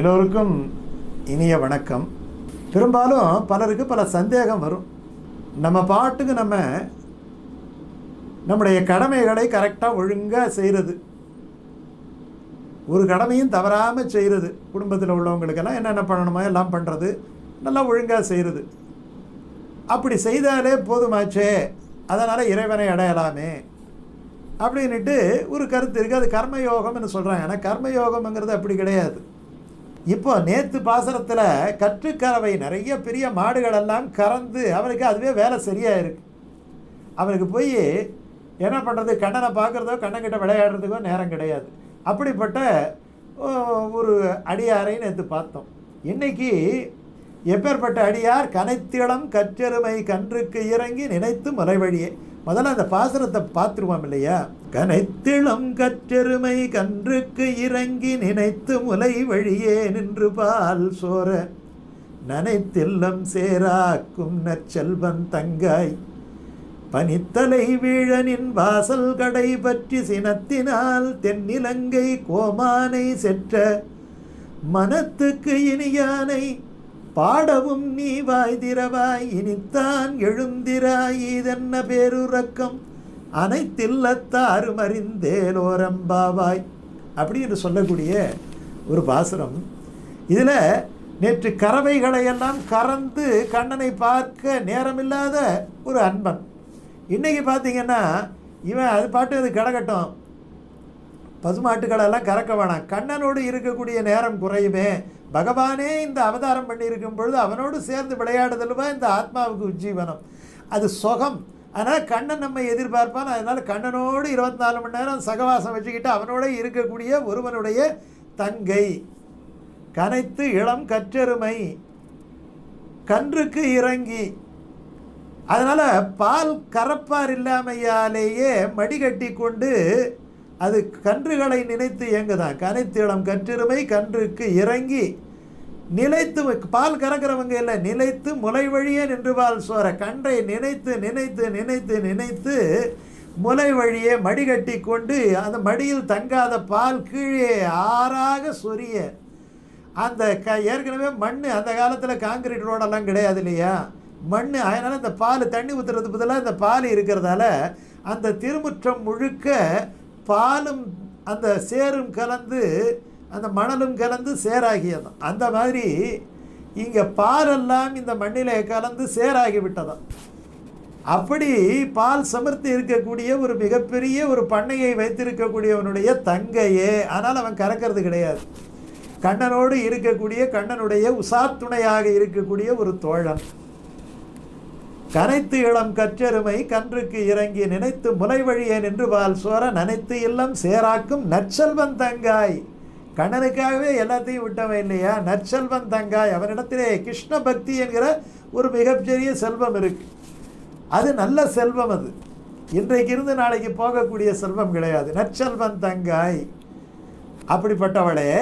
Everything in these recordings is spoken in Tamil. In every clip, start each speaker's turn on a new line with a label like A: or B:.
A: எல்லோருக்கும் இனிய வணக்கம். பெரும்பாலும் பலருக்கு பல சந்தேகம் வரும். நம்ம பாட்டுக்கு நம்ம நம்முடைய கடமைகளை கரெக்டாக ஒழுங்காக செய்கிறது ஒரு கடமையும் தவறாமல் செய்கிறது குடும்பத்தில் உள்ளவங்களுக்கெல்லாம் என்னென்ன பண்ணணுமோ எல்லாம் பண்ணுறது நல்லா ஒழுங்காக செய்கிறது அப்படி செய்தாலே போதுமாச்சே. அதனால் இறைவனை அடையலாமே. அப்படின்ட்டு ஒரு கருத்து இருக்குது அது கர்மயோகம்னு சொல்கிறாங்க ஆனால் கர்மயோகம்ங்கிறது அப்படி கிடையாது. இப்போ நேற்று பாசனத்தில் கற்றுக்கறவை நிறைய பெரிய மாடுகளெல்லாம் கறந்து அவனுக்கு அதுவே வேலை சரியாக இருக்கு அவனுக்கு போய் என்ன பண்ணுறது கண்ணனை பார்க்குறதோ கண்ணங்கிட்ட விளையாடுறதுக்கோ நேரம் கிடையாது. அப்படிப்பட்ட ஒரு அடியாரை நேற்று பார்த்தோம். இன்னைக்கு எப்பேற்பட்ட அடியார்? கனைத்திடம் கற்றெருமை கன்றுக்கு இறங்கி நினைத்து மலைவழியே. முதல்ல அந்த பாசனத்தை பார்த்துருவோம் இல்லையா? கனைத்திளம் கற்றெருமை கன்றுக்கு இறங்கி நினைத்து முலை வழியே நின்று பால் சோர நனைத்தில்லம் சேராக்கும் நற்செல்வன் தங்காய். பனித்தலை வீழனின் வாசல் கடை பற்றி சினத்தினால் தென்னிலங்கை கோமானை செற்ற. மனத்துக்கு இனியானை பாடவும் நீ வாய்திரவாய் இனித்தான் எழுந்திராய் இதென்ன பேருறக்கம்? அனைத்தில்லத்தாறு மறிந்தேலோரம்பாவாய் அப்படின்னு சொல்லக்கூடிய ஒரு பாசுரம். இதில் நேற்று கறவைகளை எல்லாம் கறந்து கண்ணனை பார்க்க நேரமில்லாத ஒரு அன்பன். இன்றைக்கி பார்த்தீங்கன்னா இவன் அது பாட்டு அது கிடக்கட்டும் பசுமாட்டுக்களெல்லாம் கறக்க வேணாம். கண்ணனோடு இருக்கக்கூடிய நேரம் குறையுமே. பகவானே இந்த அவதாரம் பண்ணியிருக்கும் பொழுது அவனோடு சேர்ந்து விளையாடுதலுவா இந்த ஆத்மாவுக்கு உஜ்ஜீவனம்? அது சொகம். ஆனால் கண்ணன் நம்ம எதிர்பார்ப்பான். அதனால் கண்ணனோடு இருபத்தி நாலு மணி நேரம் சகவாசம் வச்சுக்கிட்டு அவனோட இருக்கக்கூடிய ஒருவனுடைய தங்கை. கனைத்து இளம் கற்றெருமை. கன்றுக்கு இறங்கி. அதனால் பால் கறப்பார் இல்லாமையாலேயே மடிகட்டி கொண்டு அது கன்றுகளை நினைத்து இயங்குதான். கனைத்திடம் கற்றிருமை கன்றுக்கு இறங்கி. நிலைத்து பால் கறக்கிறவங்க இல்லை நிலைத்து முலை வழியே நின்று பால் சோற. கன்றை நினைத்து நினைத்து நினைத்து நினைத்து முலை வழியே மடிகட்டி கொண்டு அந்த மடியில் தங்காத பால் கீழே ஆறாக சொரிய. அந்த க ஏற்கனவே மண் அந்த காலத்தில் காங்கிரீட் ரோடெல்லாம் கிடையாது இல்லையா? மண் அதனால் இந்த பால் தண்ணி ஊற்றுறது பதிலாக இந்த பால் இருக்கிறதால அந்த திருமுற்றம் முழுக்க பாலும் அந்த சேரும் கலந்து அந்த மணலும் கலந்து சேராகியதாம் அந்த மாதிரி இங்கே பாலெல்லாம் இந்த மண்ணிலே கலந்து சேராகி விட்டதாம் அப்படி பால் சமர்த்தி இருக்கக்கூடிய ஒரு மிகப்பெரிய ஒரு பண்ணையை வைத்திருக்கக்கூடியவனுடைய தங்கையே. ஆனால் அவன் கறக்கிறது கிடையாது. கண்ணனோடு இருக்கக்கூடிய கண்ணனுடைய உசாத்துணையாக இருக்கக்கூடிய ஒரு தோழன். கனைத்து இளம் கற்றெருமை கன்றுக்கு இறங்கி நினைத்து முலை வழியே நின்று பால் சோர நனைத்து இல்லம் சேராக்கும் நற்செல்வன் தங்காய். கண்ணனுக்காகவே எல்லாத்தையும் விட்டவன் இல்லையா? நற்செல்வன் தங்காய். அவனிடத்திலே கிருஷ்ண பக்தி என்கிற ஒரு மிகப்பெரிய செல்வம் இருக்கு. அது நல்ல செல்வம் அது. இன்றைக்கு இருந்து நாளைக்கு போகக்கூடிய செல்வம் கிடையாது. நற்செல்வன் தங்காய். அப்படிப்பட்டவளே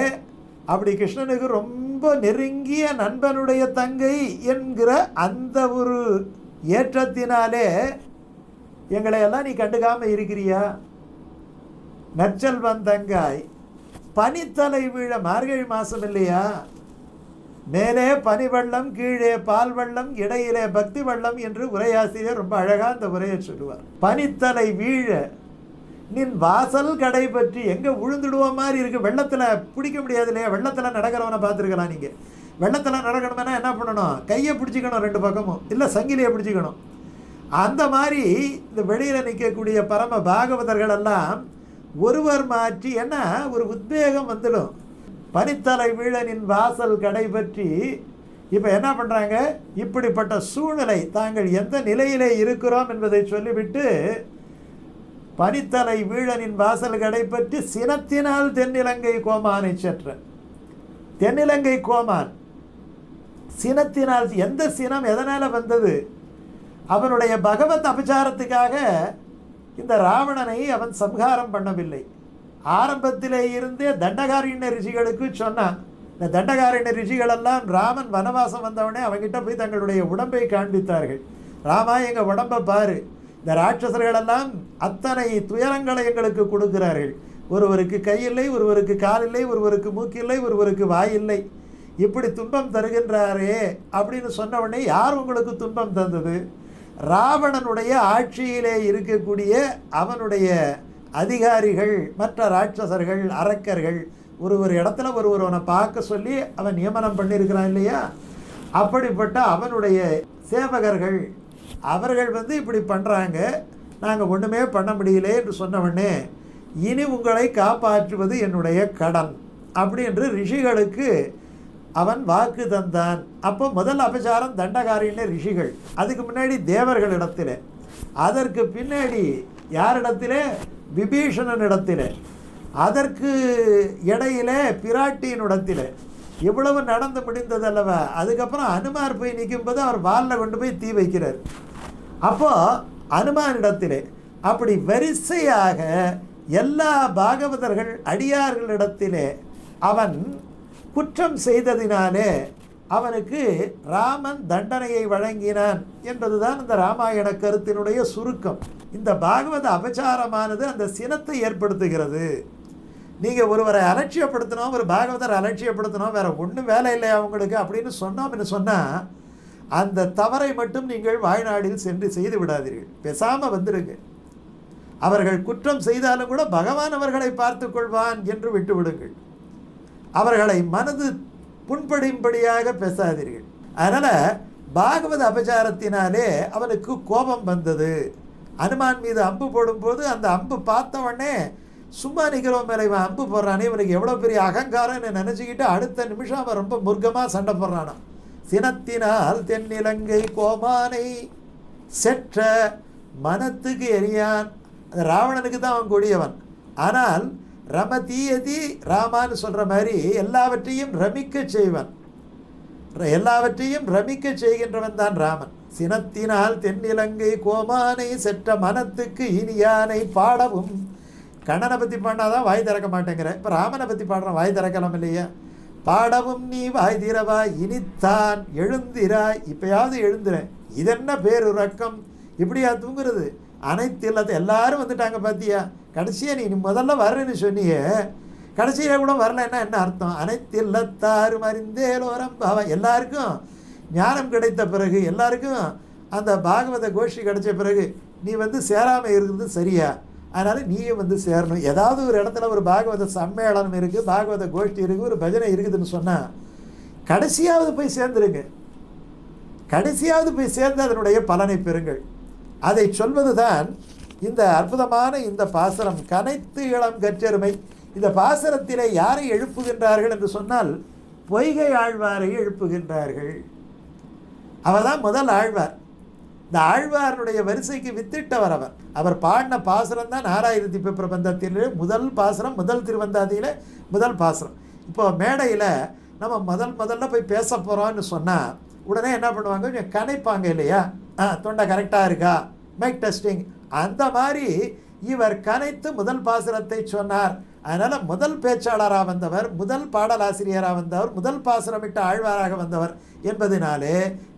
A: அப்படி கிருஷ்ணனுக்கு ரொம்ப நெருங்கிய நண்பனுடைய தங்கை என்கிற அந்த ஒரு ஏற்றத்தினாலே எங்களை எல்லாம் நீ கண்டுக்காமல் இருக்கிறியா? நற்செல்வன் தங்காய். பனித்தலை வீழ மார்கழி மாசம் இல்லையா? மேலே பனி வெள்ளம் கீழே பால் வெள்ளம் இடையிலே பக்தி வெள்ளம் என்று உரையாசிரியர் ரொம்ப அழகாக அந்த உரையை சொல்லுவார். பனித்தலை வீழ நின் வாசல் கடை பற்றி எங்கே விழுந்துடுவோம் மாதிரி இருக்குது வெள்ளத்தில் பிடிக்க முடியாது இல்லையா வெள்ளத்தில் நடக்கிறவனை பார்த்துருக்கலாம் நீங்கள் வெள்ளத்தில் நடக்கணும்னா என்ன பண்ணணும்? கையை பிடிச்சிக்கணும் ரெண்டு பக்கமும். இல்லை சங்கிலியை பிடிச்சிக்கணும். அந்த மாதிரி இந்த வெளியில் நிற்கக்கூடிய பரம பாகவதர்கள் எல்லாம் ஒருவர் மாற்றி என்ன? ஒரு உத்வேகம் வந்துடும். பனித்தலை வீழனின் வாசல் கடை பற்றி இப்போ என்ன பண்ணுறாங்க இப்படிப்பட்ட சூழ்நிலை தாங்கள் எந்த நிலையிலே இருக்கிறோம் என்பதை சொல்லிவிட்டு பனித்தலை வீழனின் வாசல் கடை பற்றி சினத்தினால் தென்னிலங்கை கோமானை செற்ற தென்னிலங்கை கோமான். சினத்தினால் எந்த சினம் எதனால் வந்தது? அவனுடைய பகவத் அபச்சாரத்துக்காக இந்த ராவணனை அவன் சம்ஹாரம் பண்ணவில்லை. ஆரம்பத்திலே இருந்தே தண்டகாரண்ய ரிஷிகளுக்கு சொன்னான் இந்த தண்டகாரண்ய ரிஷிகளெல்லாம் ராமன் வனவாசம் வந்தவனே அவங்கிட்ட போய் தங்களுடைய உடம்பை காண்பித்தார்கள். ராமா எங்கள் உடம்பை பாரு. இந்த ராட்சசர்களெல்லாம் அத்தனை துயரங்களை எங்களுக்கு கொடுக்கிறார்கள். ஒருவருக்கு கையில்லை ஒருவருக்கு காலில்லை ஒருவருக்கு மூக்கில்லை ஒருவருக்கு வாயில்லை. இப்படி துன்பம் தருகின்றாரே அப்படின்னு சொன்ன உடனே யார் உங்களுக்கு துன்பம் தந்தது? ராவணனுடைய ஆட்சியிலே இருக்கக்கூடிய அவனுடைய அதிகாரிகள் மற்ற ராட்சசர்கள் அரக்கர்கள் ஒரு ஒரு இடத்துல ஒரு ஒருவனை பார்க்க சொல்லி அவன் நியமனம் பண்ணியிருக்கிறான் இல்லையா? அப்படிப்பட்ட அவனுடைய சேவகர்கள் அவர்கள் வந்து இப்படி பண்ணுறாங்க நாங்கள் ஒன்றுமே பண்ண முடியல என்று சொன்ன இனி உங்களை காப்பாற்றுவது என்னுடைய கடன். அப்படி என்று ரிஷிகளுக்கு அவன் வாக்கு தந்தான். அப்போ முதல் அபசாரம் தண்டகாரின்னு ரிஷிகள். அதுக்கு முன்னாடி தேவர்களிடத்தில். அதற்கு பின்னாடி யாரிடத்திலே? விபீஷணன் இடத்திலே அதற்கு இடையில பிராட்டியினிடத்தில். இவ்வளவு நடந்து முடிந்தது அல்லவா அதுக்கப்புறம் அனுமார் போய் நிற்கும்போது அவர் வாலில் கொண்டு போய் தீ வைக்கிறார். அப்போது அனுமானிடத்திலே. அப்படி வரிசையாக எல்லா பாகவதர்கள் அடியார்களிடத்திலே அவன் குற்றம் செய்ததினாலே அவனுக்கு ராமன் தண்டனையை வழங்கினான் என்பதுதான் இந்த ராமாயண கருத்தினுடைய சுருக்கம். இந்த பாகவத அபச்சாரமானது அந்த சினத்தை ஏற்படுத்துகிறது. நீங்கள் ஒருவரை அலட்சியப்படுத்தணும் ஒரு பாகவதரை அலட்சியப்படுத்தணும் வேறு ஒன்றும் வேலை இல்லை அவங்களுக்கு அப்படின்னு சொன்னோம்னு சொன்னால் அந்த தவறை மட்டும் நீங்கள் வாழ்நாடில் சென்று செய்து விடாதீர்கள். பேசாமல் வந்துடுங்க அவர்கள் குற்றம் செய்தாலும் கூட பகவான் அவர்களை பார்த்து கொள்வான் என்று விட்டுவிடுங்கள். அவர்களை மனது புண்படியும்படியாக பேசாதீர்கள். அதனால் பாகவத அபச்சாரத்தினாலே அவனுக்கு கோபம் வந்தது. அனுமான் மீது அம்பு போடும்போது அந்த அம்பு பார்த்தவொடனே சும்மா நிற்கிறவன் மேலே இவன் அம்பு போடுறானே இவனுக்கு எவ்வளோ பெரிய அகங்காரம்னு நினச்சிக்கிட்டு அடுத்த நிமிஷம் அவன் ரொம்ப முருகமாக சண்டை போடுறானான் சினத்தினால் தென்னிலங்கை கோமானை செற்ற மனத்துக்கு எரியான். ராவணனுக்கு தான் அவன் கொடியவன். ஆனால் ரமதீயதி ராமான்னு சொல்கிற மாதிரி எல்லாவற்றையும் ரமிக்க செய்வன். எல்லாவற்றையும் ரமிக்க செய்கின்றவன் தான் ராமன். சினத்தினால் தென்னிலங்கை கோமானை செற்ற மனத்துக்கு இனியானை பாடவும். கண்ணனை பற்றி பாடினாதான் வாய் திறக்க மாட்டேங்கிற. இப்போ ராமனை பற்றி பாடுறான் வாய் திறக்கலாம் இல்லையா? பாடவும் நீ வாய் திறவா இனித்தான் எழுந்திராய். இப்பயாவது எழுந்துறேன் இதென்ன பேருறக்கம்? இப்படியா தூங்குறது? அனைத்து இல்லாத எல்லாரும் வந்துட்டாங்க பார்த்தியா கடைசியாக நீ முதல்ல வர்றேன்னு சொன்னியே. கடைசியில் கூட வரலன்னா என்ன அர்த்தம்? அனைத்து இல்லத்தாறு மறிந்தேலோரம் பாவ எல்லாருக்கும் ஞானம் கிடைத்த பிறகு எல்லாருக்கும் அந்த பாகவத கோஷ்டி கிடைச்ச பிறகு நீ வந்து சேராமல் இருக்கிறது சரியா? அதனால் நீயும் வந்து சேரணும். ஏதாவது ஒரு இடத்துல ஒரு பாகவத சம்மேளனம் இருக்குது பாகவத கோஷ்டி இருக்குது ஒரு பஜனை இருக்குதுன்னு சொன்னால் கடைசியாவது போய் சேர்ந்துருங்க. கடைசியாவது போய் சேர்ந்து அதனுடைய பலனை பெறுங்கள். அதை சொல்வதுதான் இந்த அற்புதமான இந்த பாசனம். கனைத்து இளம் கற்றெருமை. இந்த பாசனத்திலே யாரை எழுப்புகின்றார்கள் என்று சொன்னால் பொய்கை ஆழ்வாரை எழுப்புகின்றார்கள். அவர் தான் முதல் ஆழ்வார். இந்த ஆழ்வாருடைய வரிசைக்கு வித்திட்டவர் அவர். அவர் பாடின பாசுரம் தான் ஆறாயிரத்தி பிரபந்தத்திலே முதல் பாசுரம் முதல் திருவந்தாதியில் முதல் பாசுரம் இப்போ மேடையில் நம்ம முதல் முதல்ல போய் பேச போகிறோம்னு சொன்னால் உடனே என்ன பண்ணுவாங்க? கொஞ்சம் கனைப்பாங்க இல்லையா? தொண்டை கரெக்டாக இருக்கா? மைக் டெஸ்டிங் அந்த மாதிரி இவர் கனைத்து முதல் பாசுரத்தை சொன்னார். அதனால் முதல் பேச்சாளராக வந்தவர் முதல் பாடலாசிரியராக வந்தவர் முதல் பாசுரமிட்ட ஆழ்வாராக வந்தவர் என்பதனாலே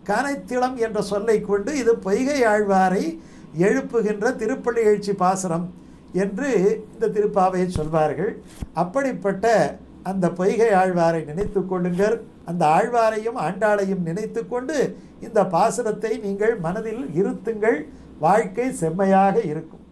A: கனைத்திளம் என்ற சொல்லை கொண்டு இது பொய்கை ஆழ்வாரை எழுப்புகின்ற திருப்பள்ளி எழுச்சி பாசுரம் என்று இந்த திருப்பாவையை சொல்வார்கள். அப்படிப்பட்ட அந்த பொய்கை ஆழ்வாரை நினைத்து கொள்ளுங்கள். அந்த ஆழ்வாரையும் ஆண்டாளையும் நினைத்து கொண்டு இந்த பாசுரத்தை நீங்கள் மனதில் இருத்துங்கள். வாழ்க்கை செம்மையாக இருக்கும்.